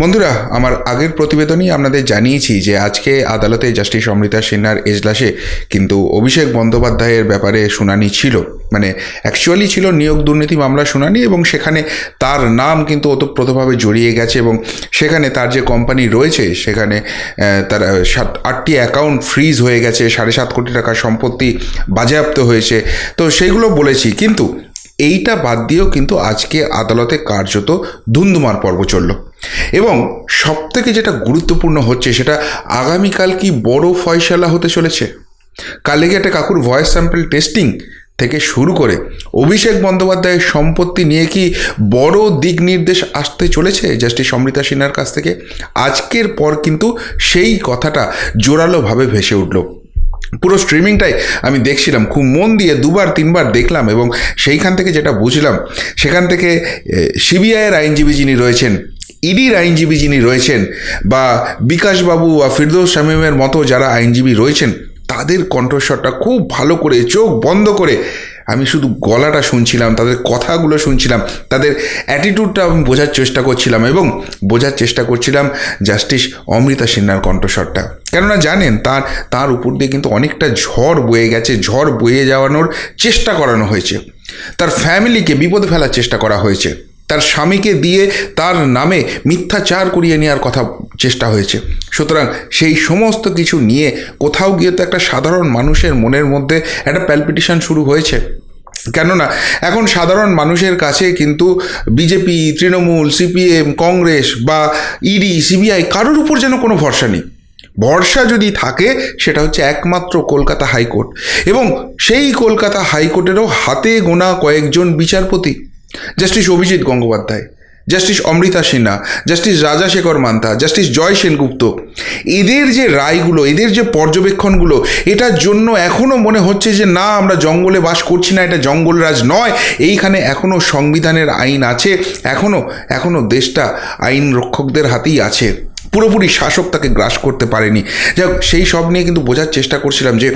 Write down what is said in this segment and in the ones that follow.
বন্ধুরা, আমার আগের প্রতিবেদনই আপনাদের জানিয়েছি যে আজকে আদালতে জাস্টিস অমৃতা সিনহার এজলাসে কিন্তু অভিষেক বন্দ্যোপাধ্যায়ের ব্যাপারে শুনানি ছিল। মানে অ্যাকচুয়ালি ছিল নিয়োগ দুর্নীতি মামলা শুনানি এবং সেখানে তার নাম কিন্তু ওতপ্রোতভাবে জড়িয়ে গেছে এবং সেখানে তার যে কোম্পানি রয়েছে, সেখানে তার সাত, আটটি অ্যাকাউন্ট ফ্রিজ হয়ে গেছে, সাড়ে সাত কোটি টাকা সম্পত্তি বাজেয়াপ্ত হয়েছে। তো সেইগুলো বলেছি, কিন্তু এইটা বাদ দিয়েও কিন্তু আজকে আদালতে কার্যত ধুন্ধুমার পর্ব চলল। এবং সবথেকে যেটা গুরুত্বপূর্ণ হচ্ছে সেটা আগামীকাল কি বড় ফয়সালা হতে চলেছে? কালকে একটা কাকুর ভয়েস স্যাম্পল টেস্টিং থেকে শুরু করে অভিষেক বন্দ্যোপাধ্যায়ের সম্পত্তি নিয়ে কি বড় দিক নির্দেশ আসতে চলেছে জাস্টিস সমৃতা সিনহার কাছ থেকে? আজকের পর কিন্তু সেই কথাটা জোরালোভাবে ভেসে উঠল। পুরো স্ট্রিমিংটাই আমি দেখছিলাম, খুব মন দিয়ে দুবার, তিনবার দেখলাম এবং সেইখান থেকে যেটা বুঝলাম, সেখান থেকে সিবিআইয়ের আইনজীবী যিনি রয়েছেন ইডির আইনজীবী যিনি রয়েছেন বা বিকাশবাবু বা ফিরদৌস শামীমের মতো যারা আইনজীবী রয়েছেন, তাদের কণ্ঠস্বরটা খুব ভালো করে, চোখ বন্ধ করে আমি শুধু গলাটা শুনছিলাম, তাদের কথাগুলো শুনছিলাম, তাদের অ্যাটিটিউডটা আমি বোঝার চেষ্টা করছিলাম এবং বোঝার চেষ্টা করছিলাম জাস্টিস অমৃতা সিনহার কণ্ঠস্বরটা। কেননা জানেন, তার তার উপর দিয়ে কিন্তু অনেকটা ঝড় বয়ে গেছে, ঝড় বয়ে যাওয়ানোর চেষ্টা করানো হয়েছে। তার ফ্যামিলিকে বিপদে ফেলার চেষ্টা করা হয়েছে। তার স্বামীকে দিয়ে তার নামে মিথ্যাচার করিয়ে নেওয়ার কথা চেষ্টা হয়েছে। সুতরাং সেই সমস্ত কিছু নিয়ে কোথাও গিয়ে তো একটা সাধারণ মানুষের মনের মধ্যে একটা প্যালপিটেশন শুরু হয়েছে। কেননা, এখন সাধারণ মানুষের কাছে কিন্তু বিজেপি তৃণমূল সিপিএম কংগ্রেস বা ইডি সিবিআই কারোর উপর যেন কোনো ভরসা নেই। ভরসা যদি থাকে, সেটা হচ্ছে একমাত্র কলকাতা হাইকোর্ট। এবং সেই কলকাতা হাইকোর্টেরও হাতে গোনা কয়েকজন বিচারপতি। Justice Abhijit Gangopadhyay justice Amrita Sinha justice Rajasekhar Mantha justice Joy Sengupta এদের যে রায়গুলো, এদের যে পর্যবেক্ষণগুলো, এটার জন্য এখনও মনে হচ্ছে যে না, আমরা জঙ্গলে বাস করছি না, এটা জঙ্গলরাজ নয়। এইখানে এখনও সংবিধানের আইন আছে এখনও এখনও দেশটা আইন রক্ষকদের হাতেই আছে। পুরোপুরি শাসক তাকে গ্রাস করতে পারেনি। যাই সেই সব নিয়ে কিন্তু বোঝার চেষ্টা করছিলাম যে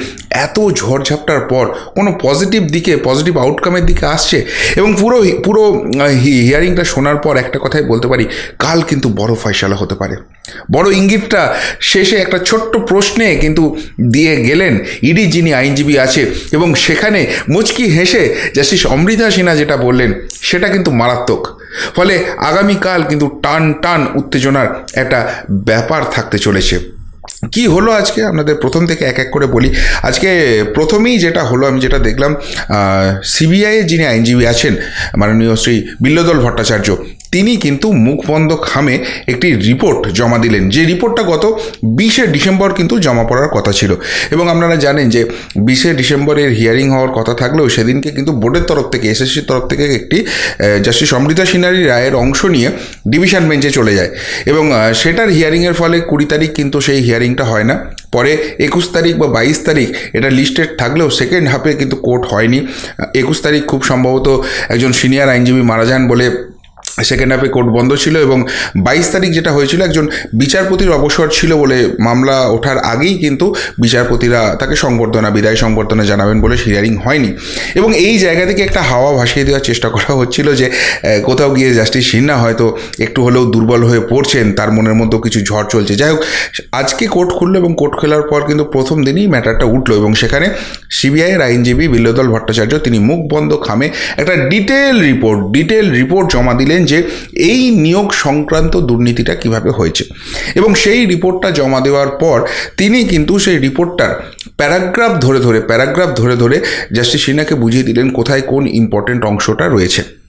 এত ঝড়ঝাপটার পর কোনো পজিটিভ দিকে পজিটিভ আউটকামের দিকে আসছে এবং পুরো পুরো হিয়ারিংটা শোনার পর একটা কথাই বলতে পারি, কাল কিন্তু বড় ফয়সালা হতে পারে। বড় ইঙ্গিতটা শেষে একটা ছোট্ট প্রশ্নে কিন্তু দিয়ে গেলেন ইডি যিনি আইনজীবী আছে এবং সেখানে মুচকি হেসে জাস্টিস অমৃতা সিনহা যেটা বললেন, সেটা কিন্তু মারাত্মক। ফলে আগামীকাল কিন্তু টান টান উত্তেজনার একটা ব্যাপার থাকতে চলেছে। কি হলো আজকে? আপনাদের প্রথম থেকে এক এক করে বলি। আজকে প্রথমেই যেটা হলো, আমি যেটা দেখলাম সিবিআইয়ের যিনি আইনজীবী আছেন, মাননীয় শ্রী বিল্লদল ভট্টাচার্য তিনি কিন্তু মুখবন্ধ খামে একটি রিপোর্ট জমা দিলেন। যে রিপোর্টটা গত বিশে ডিসেম্বর কিন্তু জমা পড়ার কথা ছিল। এবং আপনারা জানেন যে বিশে ডিসেম্বরের হিয়ারিং হওয়ার কথা থাকলেও সেদিনকে কিন্তু বোর্ডের তরফ থেকে এসএসসির তরফ থেকে একটি জাস্টিস অমৃতা সিনহারি রায়ের অংশ নিয়ে ডিভিশন বেঞ্চে চলে যায়। এবং সেটার হিয়ারিংয়ের ফলে কুড়ি তারিখ কিন্তু সেই হিয়ারিংটা হয় না। পরে একুশ তারিখ বা বাইশ তারিখ এটা লিস্টেড থাকলেও সেকেন্ড হাফে কিন্তু কোর্ট হয়নি। একুশ তারিখ খুব সম্ভবত একজন সিনিয়র আইনজীবী মারা যান বলে সেকেন্ড হাফে কোর্ট বন্ধ ছিল এবং বাইশ তারিখ যেটা হয়েছিল, একজন বিচারপতির অবসর ছিল বলে মামলা ওঠার আগেই কিন্তু বিচারপতিরা তাকে সংবর্ধনা, বিদায় সংবর্ধনা জানাবেন বলে হিয়ারিং হয়নি। এবং এই জায়গা থেকে একটা হাওয়া ভাসিয়ে দেওয়ার চেষ্টা করা হচ্ছিল যে কোথাও গিয়ে জাস্টিস সিনহা হয়তো একটু হলেও দুর্বল হয়ে পড়ছেন, তার মনের মধ্যেও কিছু ঝড় চলছে। যাই হোক, আজকে কোর্ট খুললো এবং কোর্ট খোলার পর কিন্তু প্রথম দিনই ম্যাটারটা উঠল এবং সেখানে সিবিআইয়ের আইনজীবী বিল্লদল ভট্টাচার্য, তিনি মুখ বন্ধ খামে একটা ডিটেল রিপোর্ট ডিটেল রিপোর্ট জমা দিলেন যে এই নিয়োগ সংক্রান্ত দুর্নীতিটা কীভাবে হয়েছে। এবং সেই রিপোর্টটা জমা দেওয়ার পর তিনি কিন্তু সেই রিপোর্টটার প্যারাগ্রাফ ধরে ধরে, প্যারাগ্রাফ ধরে ধরে জাস্টিস সিনহাকে বুঝিয়ে দিলেন কোথায় কোন ইম্পর্টেন্ট অংশটা রয়েছে।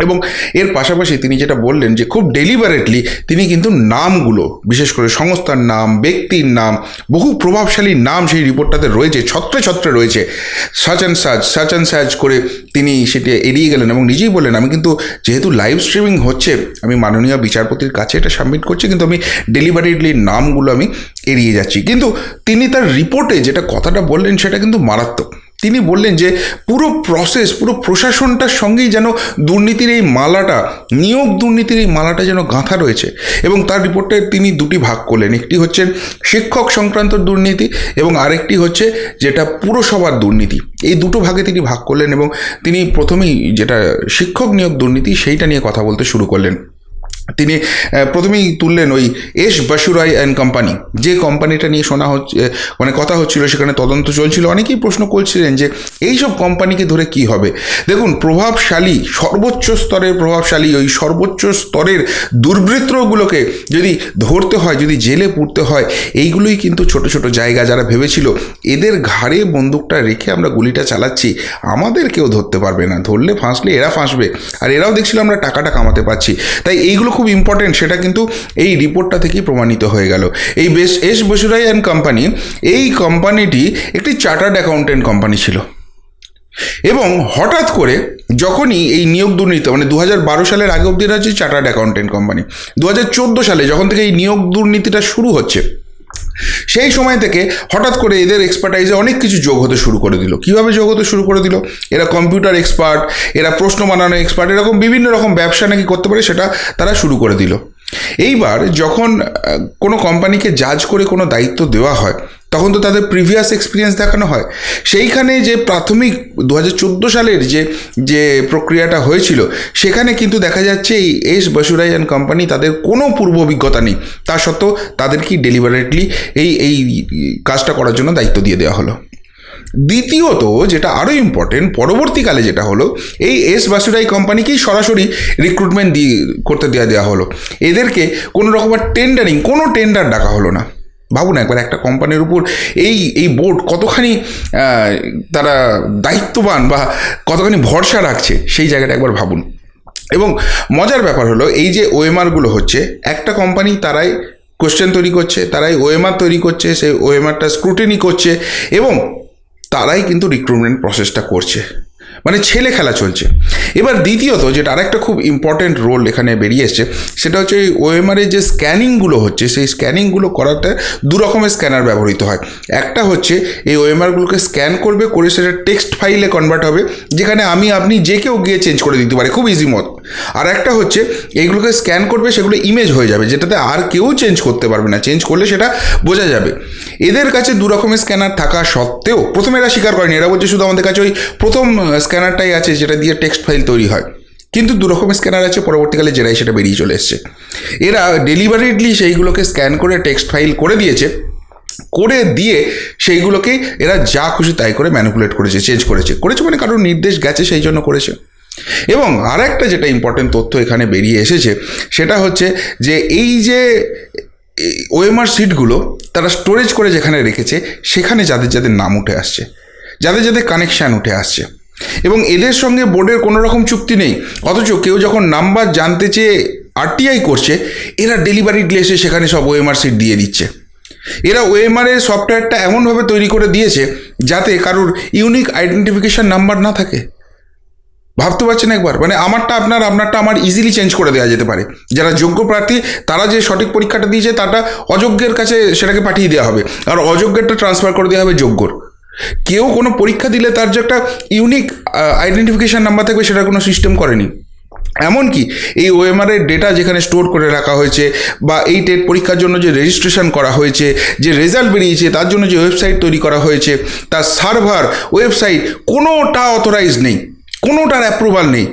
এবং এর পাশাপাশি তিনি যেটা বললেন যে খুব ডেলিভারেটলি তিনি কিন্তু নামগুলো, বিশেষ করে সংস্থার নাম, ব্যক্তির নাম, বহু প্রভাবশালী নাম সেই রিপোর্টটাতে রয়েছে, ছত্রে ছত্রে রয়েছে। Such and such such and such করে তিনি সেটি এড়িয়ে গেলেন এবং নিজেই বললেন, আমি কিন্তু যেহেতু লাইভ স্ট্রিমিং হচ্ছে, আমি মাননীয় বিচারপতির কাছে এটা সাবমিট করছি, কিন্তু আমি ডেলিভারেটলি নামগুলো আমি এড়িয়ে যাচ্ছি। কিন্তু তিনি তার রিপোর্টে যেটা কথাটা বললেন সেটা কিন্তু মারাত্মক। তিনি বললেন যে পুরো প্রসেস পুরো প্রশাসনটার সঙ্গেই যেন দুর্নীতির এই মালাটা, নিয়োগ দুর্নীতির এই মালাটা যেন গাঁথা রয়েছে। এবং তার রিপোর্টে তিনি দুটি ভাগ করলেন। একটি হচ্ছে শিক্ষক সংক্রান্ত দুর্নীতি এবং আরেকটি হচ্ছে যেটা পুরসভার দুর্নীতি। এই দুটো ভাগে তিনি ভাগ করলেন এবং তিনি প্রথমেই যেটা শিক্ষক নিয়োগ দুর্নীতি সেইটা নিয়ে কথা বলতে শুরু করলেন। তিনি প্রথমেই তুললেন ওই এস বাসুরাই অ্যান্ড কোম্পানি। যে কোম্পানিটা নিয়ে শোনা হচ্ছে মানে কথা হচ্ছিল, সেখানে তদন্ত চলছিল। অনেকেই প্রশ্ন করছিলেন যে এই সব কোম্পানিকে ধরে কি হবে? দেখুন, প্রভাবশালী, সর্বোচ্চ স্তরের প্রভাবশালী, ওই সর্বোচ্চ স্তরের দুর্বৃত্তগুলোকে যদি ধরতে হয়, যদি জেলে পুড়তে হয়, এইগুলোই কিন্তু ছোট ছোট জায়গা যারা ভেবেছিল, এদের ঘাড়ে বন্দুকটা রেখে আমরা গুলিটা চালাচ্ছি, আমাদের কেউ ধরতে পারবে না। ধরলে ফাঁসলে এরা ফাঁসবে, আর এরাও দেখছিল আমরা টাকাটা কামাতে পারছি। তাই এইগুলো খুব ইম্পর্টেন্ট সেটা কিন্তু এই রিপোর্টটা থেকেই প্রমাণিত হয়ে গেল। এই বেস এস বসুরাই অ্যান্ড কোম্পানি এই কোম্পানিটি একটি চার্টার্ড অ্যাকাউন্টেন্ট কোম্পানি ছিল। এবং হঠাৎ করে যখনই এই নিয়োগ দুর্নীতি মানে দু বারো সালের আগে অব্দি হচ্ছে চার্টার্ড অ্যাকাউন্টেন্ট কোম্পানি দু হাজার চোদ্দ সালে যখন থেকে এই নিয়োগ দুর্নীতিটা শুরু হচ্ছে সেই সময় থেকে হঠাৎ করে এদের এক্সপার্টাইজে অনেক কিছু যোগ হতে শুরু করে দিল। কীভাবে যোগ হতে শুরু করে দিল? এরা কম্পিউটার এক্সপার্ট এরা প্রশ্ন বানানো এক্সপার্ট এরকম বিভিন্ন রকম ব্যবসা নাকি করতে পারে সেটা তারা শুরু করে দিল। এইবার যখন কোনো কোম্পানিকে জাজ করে কোনো দায়িত্ব দেওয়া হয় তখন তো তাদের প্রিভিয়াস এক্সপিরিয়েন্স দেখানো হয়। সেইখানে যে প্রাথমিক দু হাজার চোদ্দ সালের যে যে প্রক্রিয়াটা হয়েছিল, সেখানে কিন্তু দেখা যাচ্ছে এই এস বসুরাই অ্যান্ড কোম্পানি তাদের কোনো পূর্ব অভিজ্ঞতা নেই। তা সত্ত্বেও তাদেরকে ডেলিভারেটলি এই এই কাজটা করার জন্য দায়িত্ব দিয়ে দেওয়া হলো। দ্বিতীয়ত যেটা আরও ইম্পর্টেন্ট পরবর্তীকালে যেটা হলো, এই এস বাসুরাই কোম্পানিকেই সরাসরি রিক্রুটমেন্ট দিয়ে, করতে দেওয়া দেওয়া হলো। এদেরকে কোনো রকমের টেন্ডারিং কোনো টেন্ডার ডাকা হলো না। ভাবুন একবার একটা কোম্পানির উপর এই এই বোর্ড কতখানি তারা দায়িত্ববান বা কতখানি ভরসা রাখছে, সেই জায়গাটা একবার ভাবুন। এবং মজার ব্যাপার হলো, এই যে ওএমআরগুলো হচ্ছে, একটা কোম্পানি তারাই কোশ্চেন তৈরি করছে, তারাই ওএমআর তৈরি করছে, সেই ওএমআরটা স্ক্রুটিনি করছে, এবং তারাই কিন্তু রিক্রুটমেন্ট প্রসেসটা করছে। মানে ছেলে খেলা চলছে। এবার দ্বিতীয়ত যেটা আরেকটা খুব ইম্পর্ট্যান্ট রোল এখানে বেরিয়ে এসছে, সেটা হচ্ছে এই ওএমআরের যে স্ক্যানিংগুলো হচ্ছে, সেই স্ক্যানিংগুলো করাতে দু রকমের স্ক্যানার ব্যবহৃত হয়। একটা হচ্ছে এই ওএমআরগুলোকে স্ক্যান করবে, করে সেটা টেক্সট ফাইলে কনভার্ট হবে, যেখানে আমি, আপনি যে কেউ গিয়ে চেঞ্জ করে দিতে পারে, খুব ইজি মত। আর একটা হচ্ছে এইগুলোকে স্ক্যান করবে, সেগুলো ইমেজ হয়ে যাবে, যেটাতে আর কেউ চেঞ্জ করতে পারবে না। চেঞ্জ করলে সেটা বোঝা যাবে। এদের কাছে দু রকমের স্ক্যানার থাকা সত্ত্বেও প্রথমে এরা স্বীকার করেনি। এরা বলছে শুধু আমাদের কাছে ওই প্রথম স্ক্যানারটাই আছে যেটা দিয়ে টেক্সট ফাইল তৈরি হয়। কিন্তু দু রকমের স্ক্যানার আছে, পরবর্তীকালে যেটাই সেটা বেরিয়ে চলে এসছে। এরা ডেলিভারিডলি সেইগুলোকে স্ক্যান করে টেক্সট ফাইল করে দিয়েছে, করে দিয়ে সেইগুলোকে এরা যা খুশি তাই করে ম্যানিপুলেট করেছে, চেঞ্জ করেছে। করেছে মানে কারোর নির্দেশ গেছে সেই জন্য করেছে। এবং আরেকটা যেটা ইম্পর্টেন্ট তথ্য এখানে বেরিয়ে এসেছে, সেটা হচ্ছে যে এই যে ওএমআর সিটগুলো তারা স্টোরেজ করে যেখানে রেখেছে, সেখানে যাদের যাদের নাম উঠে আসছে, যাদের যাদের কানেকশান উঠে আসছে। এবং এদের সঙ্গে বোর্ডের কোনো রকম চুক্তি নেই। অথচ কেউ যখন নাম্বার জানতে চেয়ে আরটিআই করছে, এরা ডেলিভারি এসে সেখানে সব ওএমআর সিট দিয়ে দিচ্ছে। এরা ওএমআর এর সফটওয়্যারটা এমনভাবে তৈরি করে দিয়েছে যাতে কারোর ইউনিক আইডেন্টিফিকেশন নাম্বার না থাকে। ভাবতে পারছেন একবার? মানে আমারটা আপনার, আপনারটা আমার ইজিলি চেঞ্জ করে দেওয়া যেতে পারে। যারা যোগ্য প্রার্থী, তারা যে সঠিক পরীক্ষাটা দিয়েছে তাটা অযোগ্যের কাছে সেটাকে পাঠিয়ে দেওয়া হবে। আর অযোগ্যেরটা ট্রান্সফার করে দেওয়া হবে যোগ্যর। কেউ কোনো পরীক্ষা দিলে তার যে একটা ইউনিক আইডেন্টিফিকেশান নাম্বার থাকবে সেটা কোনো সিস্টেম করেনি। এমনকি এই ওএমআর এর ডেটা যেখানে স্টোর করে রাখা হয়েছে বা এই টেট পরীক্ষার জন্য যে রেজিস্ট্রেশন করা হয়েছে, যে রেজাল্ট বেরিয়েছে, তার জন্য যে ওয়েবসাইট তৈরি করা হয়েছে, তার সার্ভার ওয়েবসাইট কোনোটা অথরাইজ নেই, কোনোটার অ্যাপ্রুভাল নেই।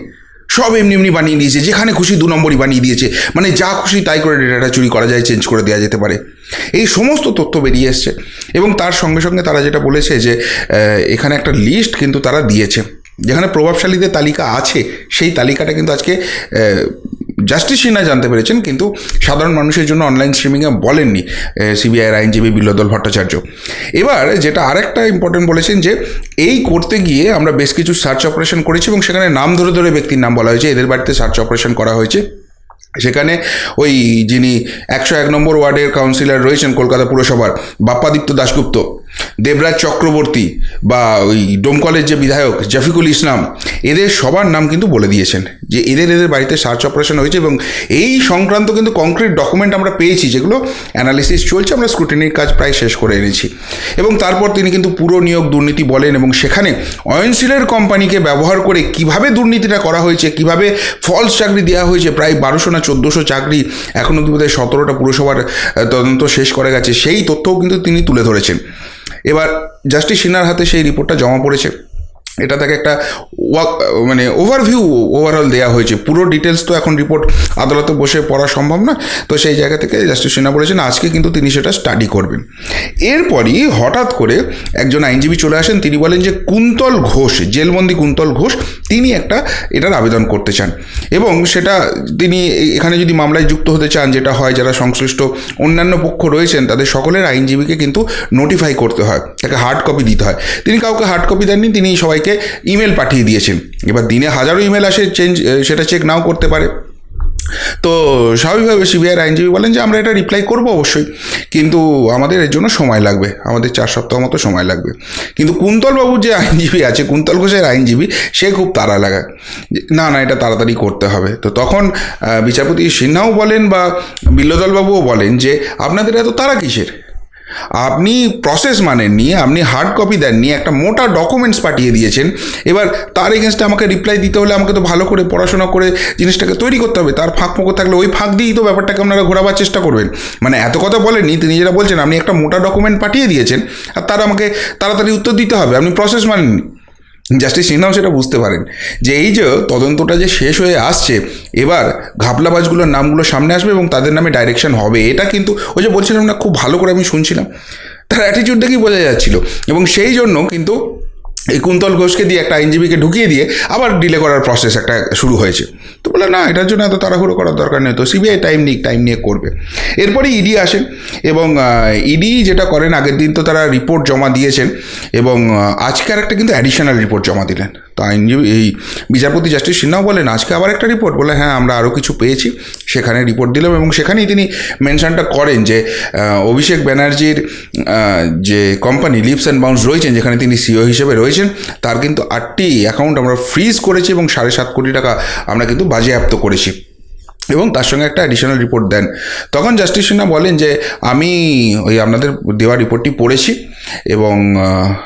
সব এমনি এমনি বানিয়ে দিয়েছে। যেখানে খুশি দু নম্বরই বানিয়ে দিয়েছে। মানে যা খুশি তাই করে ডেটাটা চুরি করা যায় চেঞ্জ করে দেওয়া যেতে পারে। এই সমস্ত তথ্য বেরিয়ে এসছে এবং তার সঙ্গে সঙ্গে তারা যেটা বলেছে যে এখানে একটা লিস্ট কিন্তু তারা দিয়েছে। যেখানে প্রভাবশালীদের তালিকা আছে, সেই তালিকাটা কিন্তু আজকে জাস্টিস সিনহা জানতে পেরেছেন, কিন্তু সাধারণ মানুষের জন্য অনলাইন স্ট্রিমিংয়ে বলেননি সিবিআইয়ের আইনজীবী বিল্লদল ভট্টাচার্য। এবার যেটা আরেকটা ইম্পর্টেন্ট বলেছেন যে, এই করতে গিয়ে আমরা বেশ কিছু সার্চ অপারেশন করেছি এবং সেখানে নাম ধরে ধরে ব্যক্তির নাম বলা হয়েছে, এদের বাড়িতে সার্চ অপারেশন করা হয়েছে। সেখানে ওই যিনি একশো এক নম্বর ওয়ার্ডের কাউন্সিলর রয়েছেন কলকাতা পুরসভার, বাপ্পাদিত্য দাশগুপ্ত। দেবরাজ চক্রবর্তী বা ওই ডোমকলের যে বিধায়ক জাফিকুল ইসলাম, এদের সবার নাম কিন্তু বলে দিয়েছেন যে এদের এদের বাড়িতে সার্চ অপারেশন হয়েছে এবং এই সংক্রান্ত কিন্তু কংক্রিট ডকুমেন্ট আমরা পেয়েছি যেগুলো অ্যানালিসিস চলছে, আমরা স্ক্রুটিনির কাজ প্রায় শেষ করে এনেছি। এবং তারপর তিনি কিন্তু পুরো নিয়োগ দুর্নীতি বলেন এবং সেখানে অয়নশীলের কোম্পানিকে ব্যবহার করে কীভাবে দুর্নীতিটা করা হয়েছে, কীভাবে ফলস চাকরি দেওয়া হয়েছে, প্রায় বারোশো না চোদ্দোশো চাকরি এখন অব্দি সতেরোটা পুরসভার তদন্ত শেষ করে গেছে, সেই তথ্যও কিন্তু তিনি তুলে ধরেছেন। এবার জাস্টিস সিনহার হাতে সেই রিপোর্টটা জমা পড়েছে। এটা তাকে একটা ওয়াক মানে ওভারভিউ ওভারঅল দেওয়া হয়েছে। পুরো ডিটেলস তো এখন রিপোর্ট আদালতে বসে পড়া সম্ভব না তো সেই জায়গা থেকে জাস্টিস সিনহা বলেছেন, আজকে কিন্তু তিনি সেটা স্টাডি করবেন। এরপরই হঠাৎ করে একজন আইনজীবী চলে আসেন। তিনি বলেন যে, কুন্তল ঘোষ, জেলবন্দি কুন্তল ঘোষ, তিনি একটা এটার আবেদন করতে চান। এবং সেটা তিনি এখানে যদি মামলায় যুক্ত হতে চান, যেটা হয় যারা সংশ্লিষ্ট অন্যান্য পক্ষ রয়েছেন, তাদের সকলের আইনজীবীকে কিন্তু নোটিফাই করতে হয়। তাকে হার্ড কপি দিতে হয়। তিনি কাউকে হার্ড কপি দেননি, তিনি সবাইকে ইমেল পাঠিয়ে দিয়েছেন। এবার দিনে হাজারো ইমেল আসে চেঞ্জ সেটা চেক নাও করতে পারে। তো স্বাভাবিকভাবে সিবিআইয়ের আইনজীবী বলেন যে, আমরা এটা রিপ্লাই করব অবশ্যই। কিন্তু আমাদের এর জন্য সময় লাগবে। আমাদের চার সপ্তাহ মতো সময় লাগবে। কিন্তু কুন্তলবাবুর যে আইনজীবী আছে, কুন্তল ঘোষের আইনজীবী, সে খুব তাড়া লাগায়। না না, এটা তাড়াতাড়ি করতে হবে। তো তখন বিচারপতি সিনহাও বলেন বা বিল্লদলবাবুও বলেন যে, আপনাদের এত তারা কিসের? আপনি প্রসেস মানেননি, আপনি হার্ড কপি দেননি, একটা মোটা ডকুমেন্টস পাঠিয়ে দিয়েছেন। এবার তার এগেনস্টে আমাকে রিপ্লাই দিতে হলে আমাকে তো ভালো করে পড়াশোনা করে জিনিসটাকে তৈরি করতে হবে। তার ফাঁক ফোঁকো থাকলে ওই ফাঁক দিয়েই তো ব্যাপারটাকে আপনারা ঘোরাবার চেষ্টা করবেন। মানে এত কথা বলেননি, তিনি যেটা বলছেন, আপনি একটা মোটা ডকুমেন্ট পাঠিয়ে দিয়েছেন, আর তার আমাকে তাড়াতাড়ি উত্তর দিতে হবে। আপনি প্রসেস মানেননি। জাস্টিস সিনহাও সেটা বুঝতে পারেন যে এই যে তদন্তটা যে শেষ হয়ে আসছে, এবার ঘাপলাবাজগুলোর নামগুলো সামনে আসবে এবং তাদের নামে ডাইরেকশন হবে। এটা কিন্তু ওই যে বলছিলাম না, খুব ভালো করে আমি শুনছিলাম। তার অ্যাটিটিউড দেখেই বোঝা যাচ্ছিল। এবং সেই জন্য কিন্তু এই কুন্তল ঘোষকে দিয়ে একটা আইনজীবীকে ঢুকিয়ে দিয়ে আবার ডিলে করার প্রসেস একটা শুরু হয়েছে। তো বলে, না, এটার জন্য এত তাড়াহুড়ো করার দরকার নেই। তো সিবিআই টাইম নিক টাইম নিয়ে করবে। এরপরে ইডি আসেন এবং ইডি যেটা করেন, আগের দিন তো তারা রিপোর্ট জমা দিয়েছেন এবং আজকে আর একটা কিন্তু অ্যাডিশনাল রিপোর্ট জমা দিলেন। তো আইনজীবী, এই বিচারপতি জাস্টিস সিনহাও বলেন, আজকে আবার একটা রিপোর্ট বলে হ্যাঁ আমরা আরও কিছু পেয়েছি। সেখানে রিপোর্ট দিলাম এবং সেখানেই তিনি মেনশনটা করেন যে অভিষেক ব্যানার্জির যে কোম্পানি লিপস অ্যান্ড বাউন্স রয়েছেন, যেখানে তিনি সিও হিসেবে রয়েছেন, তার কিন্তু আটটি অ্যাকাউন্ট আমরা ফ্রিজ করেছি এবং সাড়ে সাত কোটি টাকা আমরা কিন্তু বাজেয়াপ্ত করেছি। এবং তার সঙ্গে একটা অ্যাডিশনাল রিপোর্ট দেন। তখন জাস্টিস সিনহা বলেন যে, আমি ওই আপনাদের দেওয়া রিপোর্টটি পড়েছি এবং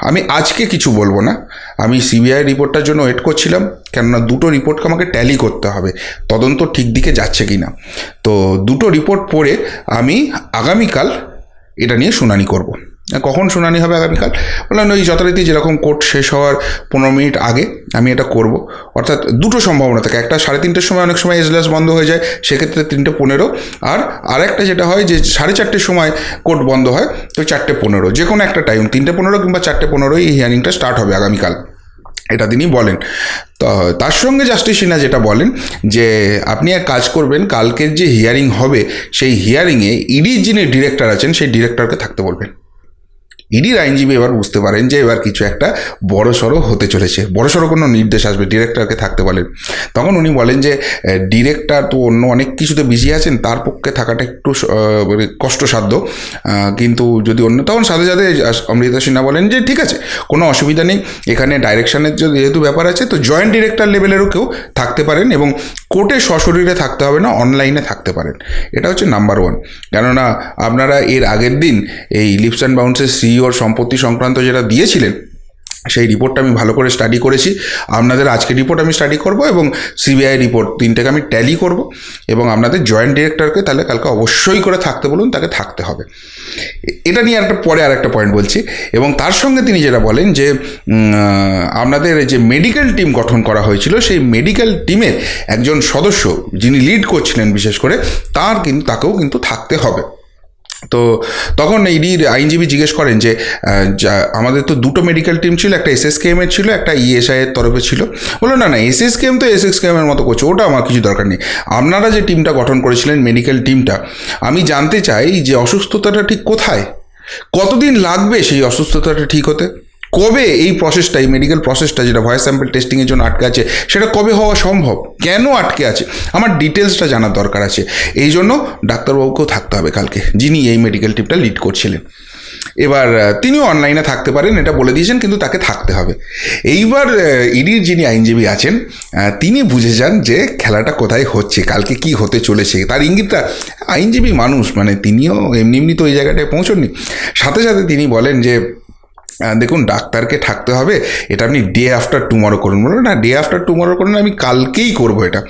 আমি আজকে কিছু বলব না। আমি সিবিআই রিপোর্টটার জন্য ওয়েট করছিলাম, কেননা দুটো রিপোর্টকে আমাকে ট্যালি করতে হবে। তদন্ত ঠিক দিকে যাচ্ছে কি না তো দুটো রিপোর্ট পড়ে আমি আগামীকাল এটা নিয়ে শুনানি করব। কখন শুনানি হবে আগামীকাল? বললাম, ওই যথারীতি যেরকম কোর্ট শেষ হওয়ার পনেরো মিনিট আগে আমি এটা করব। অর্থাৎ দুটো সম্ভাবনা থাকে। একটা সাড়ে তিনটের সময় অনেক সময় এজলাস বন্ধ হয়ে যায়, সেক্ষেত্রে তিনটে পনেরো। আর আরেকটা যেটা হয় যে সাড়ে চারটের সময় কোর্ট বন্ধ হয়, তো চারটে পনেরো। যে কোনো একটা টাইম তিনটে পনেরো কিংবা চারটে পনেরোই এই হিয়ারিংটা স্টার্ট হবে আগামীকাল। এটা তিনি বলেন। তার সঙ্গে জাস্টিস সিনহা যেটা বলেন, যে আপনি এক কাজ করবেন, কালকের যে হিয়ারিং হবে, সেই হিয়ারিংয়ে ইডির যিনি ডিরেক্টর আছেন, সেই ডিরেক্টরকে থাকতে বলবেন। ইডির আইনজীবী এবার বুঝতে পারেন যে এবার কিছু একটা বড় সড়ো হতে চলেছে। বড় সড়ো কোনো নির্দেশ আসবে ডিরেক্টরকে থাকতে বলেন। তখন উনি বলেন যে ডিরেক্টর তো অন্য অনেক কিছুতে বিজি আছেন, তার পক্ষে থাকাটা একটু স- মানে কষ্টসাধ্য। কিন্তু যদি অন্য, তখন সাথে সাথে অমৃতা সিনহা বলেন যে, ঠিক আছে, কোনো অসুবিধা নেই। এখানে ডাইরেকশনের যেহেতু ব্যাপার আছে, তো জয়েন্ট ডিরেক্টর লেভেলেরও কেউ থাকতে পারেন এবং কোর্টে সশরীরে থাকতে হবে না অনলাইনে থাকতে পারেন। এটা হচ্ছে নাম্বার ওয়ান কেননা, আপনারা এর আগের দিন এই লিপস অ্যান্ড বাউন্সের সিইওর সম্পত্তি সংক্রান্ত যেটা দিয়েছিলেন, সেই রিপোর্টটা আমি ভালো করে স্টাডি করেছি। আপনাদের আজকে রিপোর্ট আমি স্টাডি করব এবং সিবিআই রিপোর্ট তিনটাকে আমি ট্যালি করব এবং আপনাদের জয়েন্ট ডিরেক্টরকে তাহলে কালকে অবশ্যই করে থাকতে বলুন, তাকে থাকতে হবে। এটা নিয়ে একটা পরে আর একটা পয়েন্ট বলছি এবং তার সঙ্গে তিনি যেটা বলেন যে আপনাদের যে মেডিকেল টিম গঠন করা হয়েছিল, সেই মেডিকেল টিমের একজন সদস্য যিনি লিড করছিলেন বিশেষ করে, তার কিন্তু, তাকেও কিন্তু থাকতে হবে। তো তখন ইডির আইনজীবী জিজ্ঞেস করেন যে আমাদের তো দুটো মেডিকেল টিম ছিল, একটা এসএসকেএম এর ছিল, একটা ইএসআই এর তরফে ছিল। বলল, না না এসএসকেএম তো এসএসকেএম এর মতো করছে, ওটা আমার কিছু দরকার নেই। আপনারা যে টিমটা গঠন করেছিলেন মেডিকেল টিমটা আমি জানতে চাই যে অসুস্থতাটা ঠিক কোথায়? কতদিন লাগবে সেই অসুস্থতাটা ঠিক হতে? কবে এই প্রসেসটা এই মেডিকেল প্রসেসটা যেটা ভয়েস স্যাম্পল টেস্টিংয়ের জন্য আটকে আছে, সেটা কবে হওয়া সম্ভব? কেন আটকে আছে? আমার ডিটেলসটা জানার দরকার আছে। এই জন্য ডাক্তারবাবুকেও থাকতে হবে কালকে, যিনি এই মেডিকেল টিমটা লিড করছিলেন। এবার তিনিও অনলাইনে থাকতে পারেন, এটা বলে দিয়েছেন, কিন্তু তাকে থাকতে হবে। এইবার ইডির যিনি আইনজীবী আছেন তিনি বুঝে যান যে খেলাটা কোথায় হচ্ছে, কালকে কি হতে চলেছে। তার ইঙ্গিতটা, আইনজীবী মানুষ মানে তিনিও এমনি এমনি তো ওই জায়গাটায় পৌঁছননি। সাথে সাথে তিনি বলেন যে দেখুন, ডাক্তারকে থাকতে হবে। এটা আপনি ডে আফটার টুমরো করুন। বলুন, না ডে আফটার টুমরো করুন, আমি কালকেই করব এটা।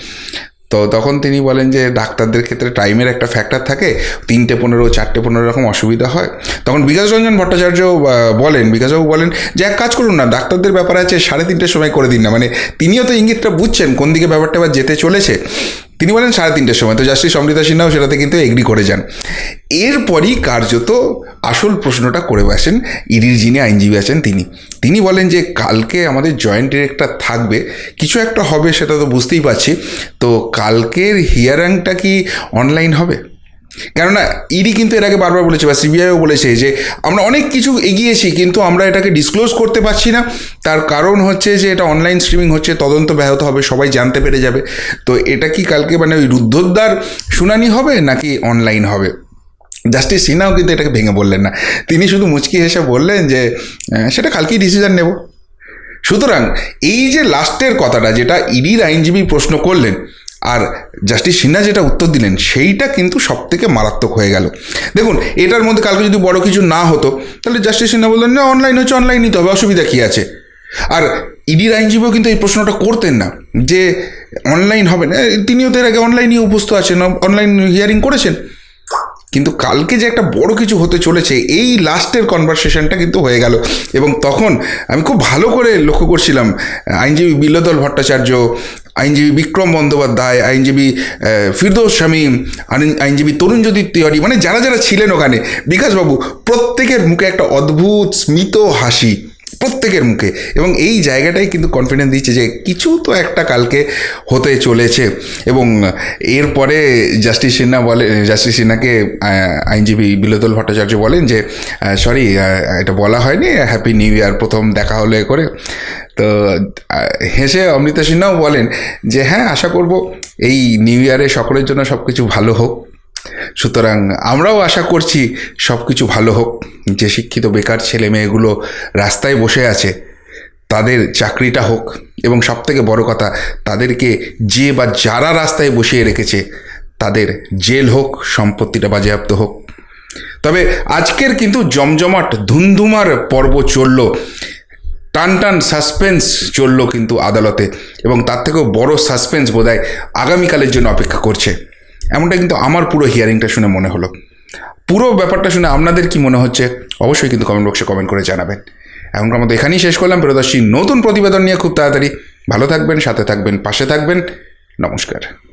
তো তখন তিনি বলেন যে, ডাক্তারদের ক্ষেত্রে টাইমের একটা ফ্যাক্টর থাকে। তিনটে পনেরো, চারটে পনেরো এরকম অসুবিধা হয়। তখন বিকাশ রঞ্জন ভট্টাচার্য বলেন, বিকাশবাবু বলেন যে, এক কাজ করুন না, ডাক্তারদের ব্যাপার আছে, সাড়ে তিনটের সময় করে দিন না। মানে তিনিও তো ইঙ্গিতটা বুঝছেন কোন দিকে ব্যাপারটা এবার যেতে চলেছে। তিনি বলেন সাড়ে তিনটের সময়। তো জাস্টিস অমৃতা সিনহাও সেটাতে কিন্তু এগ্রি করে যান। এরপরই কার্যত আসল প্রশ্নটা করে বসেন ইডির যিনি আইনজীবী আছেন তিনি। তিনি বলেন যে কালকে আমাদের জয়েন্ট ডিরেক্টর থাকবে, কিছু একটা হবে সেটা তো বুঝতেই পারছি। তো কালকের হিয়ারিংটা কি অনলাইন হবে? কেননা ইডি কিন্তু আগে বারবার বলেছে বা সিবিআইও বলেছে যে আমরা অনেক কিছু এগিয়েছি, কিন্তু আমরা এটাকে ডিসক্লোজ করতে পারছি না। তার কারণ হচ্ছে যে এটা অনলাইন স্ট্রিমিং হচ্ছে, তদন্ত ব্যাহত হবে, সবাই জানতে পেরে যাবে। তো এটা কি কালকে মানে ওই রুদ্ধদ্বার শুনানি হবে নাকি অনলাইন হবে? জাস্টিস সিনহাও কিন্তু এটাকে ভেঙে বললেন না। তিনি শুধু মুচকি হেসে বললেন যে সেটা কালকেই ডিসিশন নেব। সুতরাং এই যে লাস্টের কথাটা, যেটা ইডির আইনজীবী প্রশ্ন করলেন আর জাস্টিস সিনহা যেটা উত্তর দিলেন, সেইটা কিন্তু সব থেকে মারাত্মক হয়ে গেল। দেখুন, এটার মধ্যে কালকে যদি বড় কিছু না হতো, তাহলে জাস্টিস সিনহা বললেন, না অনলাইন হচ্ছে অনলাইন নিতে হবে, অসুবিধা কী আছে? আর ইডির আইনজীবীও কিন্তু এই প্রশ্নটা করতেন না, যে অনলাইন হবে না তিনিও তো এর আগে অনলাইনে উপস্থিত আছেন অনলাইন হিয়ারিং করেছেন। কিন্তু কালকে যে একটা বড় কিছু হতে চলেছে, এই লাস্টের কনভারসেশনটা কিন্তু হয়ে গেল। এবং তখন আমি খুব ভালো করে লক্ষ্য করছিলাম, আইনজীবী বিল্লদল ভট্টাচার্য আইনজীবী বিক্রম বন্দ্যোপাধ্যায়, আইনজীবী ফিরদোস শামীম আইন- আইনজীবী তরুণজ্যোতি তিওয়ারি মানে যারা যারা ছিলেন ওখানে, বিকাশবাবু, প্রত্যেকের মুখে একটা অদ্ভুত স্মিত হাসি। প্রত্যেকের মুখে। এবং এই জায়গাটাই কিন্তু কনফিডেন্স দিচ্ছে যে কিছু তো একটা কালকে হতে চলেছে। এবং এরপরে জাস্টিস সিনহা বলে জাস্টিস সিনহাকে আইনজীবী বিলোদল ভট্টাচার্য বলেন যে সরি এটা বলা হয়নি হ্যাপি নিউ ইয়ার প্রথম দেখা হলো এ করে। তো হেসে অমৃতা সিনহাও বলেন যে হ্যাঁ আশা করব এই নিউ ইয়ারে সকলের জন্য সব কিছু ভালো হোক। সুতরাং আমরাও আশা করছি সব কিছু ভালো হোক। যে শিক্ষিত বেকার ছেলে মেয়েগুলো রাস্তায় বসে আছে, তাদের চাকরিটা হোক। এবং সব থেকে বড় কথা, তাদেরকে যে বা যারা রাস্তায় বসিয়ে রেখেছে, তাদের জেল হোক, সম্পত্তিটা বাজেয়াপ্ত হোক। তবে আজকের কিন্তু জমজমাট ধুমধুমার পর্ব চলল। টান টান সাসপেন্স চলল কিন্তু আদালতে। এবং তার থেকেও বড় সাসপেন্স বোধহয় আগামীকালের জন্য অপেক্ষা করছে। এমনটা কিন্তু আমার পুরো হিয়ারিংটা শুনে মনে হলো। পুরো ব্যাপারটা শুনে আপনাদের কি মনে হচ্ছে, অবশ্যই কিন্তু কমেন্ট বক্সে কমেন্ট করে জানাবেন। এখনকার মতো এখানেই শেষ করলাম। প্রিয়দর্শী, নতুন প্রতিবেদন নিয়ে খুব তাড়াতাড়ি। ভালো থাকবেন, সাথে থাকবেন, পাশে থাকবেন। নমস্কার।